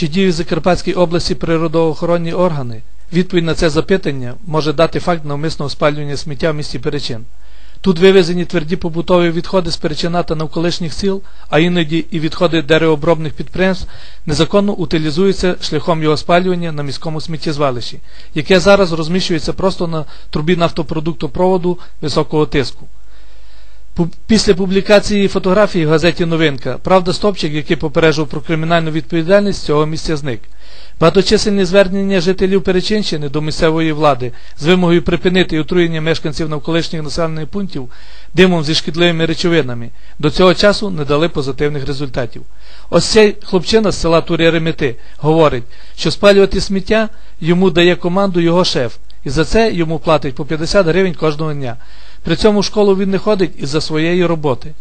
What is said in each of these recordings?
Чи діють в Закарпатській області природоохоронні органи? Відповідь на це запитання може дати факт навмисного спалювання сміття в місті Перечин. Тут вивезені тверді побутові відходи з Перечина та навколишніх сіл, а іноді і відходи деревообробних підприємств незаконно утилізуються шляхом його спалювання на міському сміттєзвалищі, яке зараз розміщується просто на трубі нафтопродуктопроводу високого тиску. Після публікації фотографії в газеті Новинка Правда Стопчик, який попереджував про кримінальну відповідальність, з цього місця зник. Багаточисельні звернення жителів Перечинщини до місцевої влади з вимогою припинити отруєння мешканців навколишніх населених пунктів димом зі шкідливими речовинами до цього часу не дали позитивних результатів. Ось цей хлопчина з села Турі Ремети говорить, що спалювати сміття йому дає команду його шеф, і за це йому платить по 50 гривень кожного дня. При цьому в школу він не ходить із-за своєї роботи.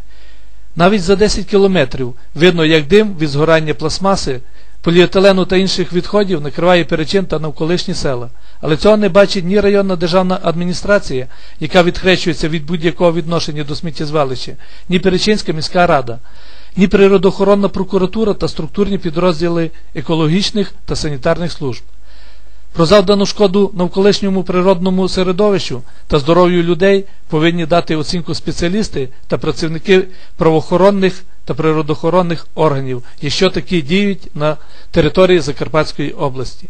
Навіть за 10 кілометрів видно, як дим від згорання пластмаси, поліетилену та інших відходів накриває перечин та навколишні села. Але цього не бачить ні районна державна адміністрація, яка відхрещується від будь-якого відношення до сміттєзвалища, ні Перечинська міська рада, ні природоохоронна прокуратура та структурні підрозділи екологічних та санітарних служб. Про завдану шкоду навколишньому природному середовищу та здоров'ю людей повинні дати оцінку спеціалісти та працівники правоохоронних та природоохоронних органів, якщо такі діють на території Закарпатської області.